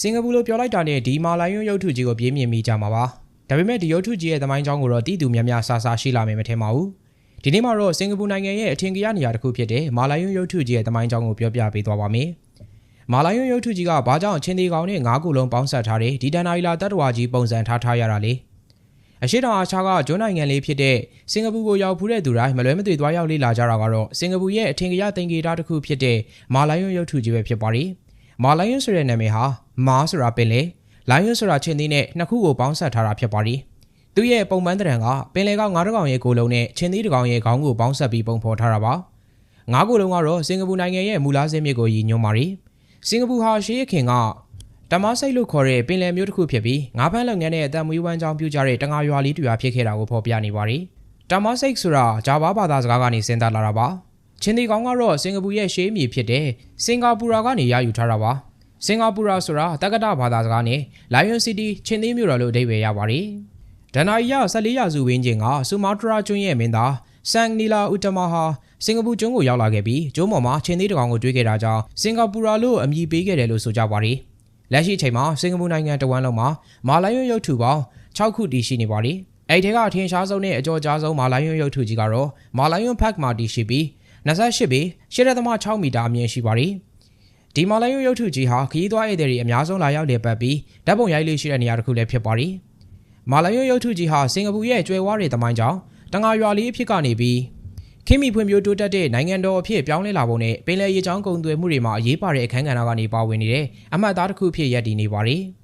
စင်ကာပူလိုပြောလိုက်တာနဲ့ဒီမာလိုင်းယွန်းရုပ်ထုကြီးကိုပြင်းမြင်မိကြမှာပါဒါပေမဲ့ဒီရုပ်ထုကြီးရဲ့သမိုင်းကြောင်းကိုတော့တည်သူများများဆာဆာရှိလာမယ်မထင်ပါဘူးဒီနေ့မှာတော့စင်ကာပူနိုင်ငံရဲ့အထင်ကြီးနေရာတစ်ခုဖြစ်တဲ့မာလိုင်းယွန်းရုပ်ထုကြီးရဲ့သမိုင်းကြောင်းကိုပြောပြပေးသွားပါမယ်မာလိုင်းယွန်းရုပ်ထုကြီးကဘာကြောင့်ချင်းသေးကောင်နဲ့ငါးခုလုံးပေါင်းဆက်ထားတဲ့ဒီတန်နာရီလာတတ်တော်ဝါကြီးပုံစံထားထားရတာလဲအရှိတောင်အာရှကကျွန်းနိုင်ငံလေးဖြစ်တဲ့စင်ကာပူကိုရောက်ဖူးတဲ့သူတိုင်းမလွဲမသွေသွားရောက်လေ့လာကြတာကတော့စင်ကာပူရဲ့အထင်ကြီးသင်္ကေတတစ်ခုဖြစ်တဲ့မာလိုင်းယွန်းရုပ်ထုကြီးပဲဖြစ်ပါတယ် မာလိုင်းယွန်းဆိုတဲ့နာမည်ဟာမာဆိုတာပင်လေလိုင်းယွန်းဆိုတာချင်းသေးနဲ့နှစ်ခုကိုပေါင်းဆက်ထားတာဖြစ်ပါတယ်သူရဲ့ပုံမှန်တရံကပင်လေကငါးတကောင်ရဲ့ကိုယ်လုံးနဲ့ချင်းသေးတကောင်ရဲ့ခေါင်းကိုပေါင်းဆက်ပြီးပုံဖော်ထားတာပါငါးကိုယ်လုံးကတော့စင်ကာပူနိုင်ငံရဲ့မူလားစင်းမြစ်ကိုရည်ညွှန်းပါတယ်စင်ကာပူဟာရှေးခင်ကတမဆိတ်လို့ခေါ်တဲ့ပင်လယ်မျိုးတစ်ခုဖြစ်ပြီးငါးဖမ်းလုပ်ငန်းနဲ့အသက်မွေးဝမ်းကြောင်းပြုကြတဲ့တငါရွာလေးတူရွာဖြစ်ခဲ့တာကိုဖော်ပြနေပါတယ်တမဆိတ်ဆိုတာဂျာဗာဘာသာစကားကနေဆင်းသက်လာတာပါ ချင်းသေးကောင်ကတော့စင်ကာပူရဲ့ရှေးမြေဖြစ်တဲ့စင်ကာပူရာကနေရယူထားတာပါစင်ကာပူရာဆိုတာတက္ကသဘာသာစကားနဲ့ Lion City ချင်းသေးမြို့တော်လို့အဓိပ္ပာယ်ရပါတယ်ဒဏ္ဍာရီရ14ရာစုဝန်းကျင်ကဆူမာတရာကျွန်းရဲ့မင်းသားဆန်နီလာဥတမဟာစင်ကာပူကျွန်းကိုရောက်လာခဲ့ပြီးကျွန်းပေါ်မှာချင်းသေးတကောင်ကိုတွေ့ခဲ့တာကြောင့်စင်ကာပူရာလို့အမည်ပေးခဲ့တယ်လို့ဆိုကြပါတယ်လက်ရှိအချိန်မှာစင်ကာပူနိုင်ငံတဝန်းလုံးမှာမာလိုင်းရွတ်ရုပ်ထုပေါင်း6ခုတည်ရှိနေပါတယ်အဲ့ဒီကအထင်ရှားဆုံးနဲ့အကျော်ကြားဆုံးမာလိုင်းရွတ်ရုပ်ထုကြီးကတော့မာလိုင်းရွတ်ဖက်မှာတည်ရှိပြီး 28ပေ8.6မီတာအမြင့်ရှိပါတယ်ဒီမာလိုင်းရွတ်ရုပ်ထုကြီးဟာခရီးသွားဧည့်သည်တွေအများဆုံးလာရောက်လည်ပတ်ပြီးဓာတ်ပုံရိုက်လေးရှိတဲ့နေရာတစ်ခုလည်းဖြစ်ပါတယ်မာလိုင်းရွတ်ရုပ်ထုကြီးဟာစင်ကာပူရဲ့ကျွယ်ဝတဲ့သမိုင်းကြောင်းတငါရွာလေးအဖြစ်ကနေပြီးခိမီဖွံ့ဖြိုးတိုးတက်တဲ့နိုင်ငံတော်အဖြစ်ပြောင်းလဲလာပုံနဲ့ပင်လယ်ရေကြောင်းကုန်သွယ်မှုတွေမှာအရေးပါတဲ့အခန်းကဏ္ဍကနေပါဝင်နေတဲ့အမှတ်အသားတစ်ခုအဖြစ်ရည်တည်နေပါတယ်။